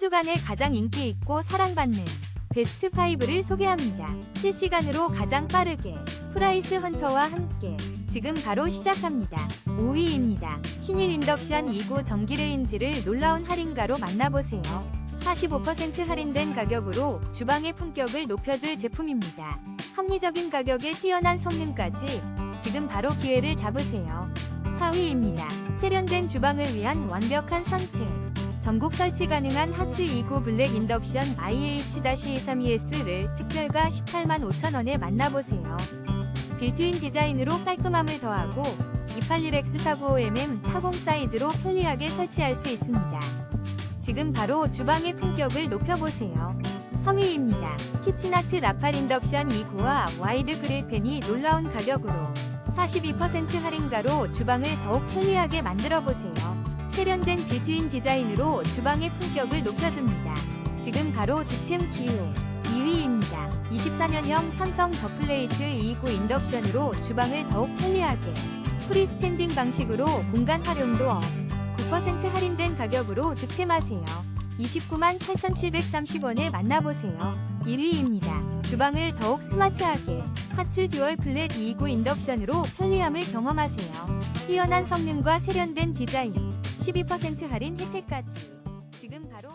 주간에 가장 인기 있고 사랑받는 베스트 5를 소개합니다. 실시간으로 가장 빠르게 프라이스 헌터와 함께 지금 바로 시작합니다. 5위입니다. 신일 인덕션 2구 전기 레인지를 놀라운 할인가로 만나보세요. 45% 할인된 가격으로 주방의 품격을 높여줄 제품입니다. 합리적인 가격에 뛰어난 성능까지 지금 바로 기회를 잡으세요. 4위입니다. 세련된 주방을 위한 완벽한 선택. 전국 설치 가능한 하츠 2구 블랙 인덕션 IH-232S를 특별가 18만 5천원에 만나보세요. 빌트인 디자인으로 깔끔함을 더하고 281X495mm 타공 사이즈로 편리하게 설치할 수 있습니다. 지금 바로 주방의 품격을 높여보세요. 3위입니다. 키친아트 라팔 인덕션 2구와 와이드 그릴팬이 놀라운 가격으로 42% 할인가로 주방을 더욱 편리하게 만들어보세요. 세련된 빌트인 디자인으로 주방의 품격을 높여줍니다. 지금 바로 득템 기호 2위입니다. 24년형 삼성 더플레이트 229 인덕션으로 주방을 더욱 편리하게 프리스탠딩 방식으로 공간 활용도 업 9% 할인된 가격으로 득템하세요. 29만 8,730원에 만나보세요. 1위입니다. 주방을 더욱 스마트하게 하츠 듀얼 플랫 229 인덕션으로 편리함을 경험하세요. 뛰어난 성능과 세련된 디자인, 12% 할인 혜택까지. 지금 바로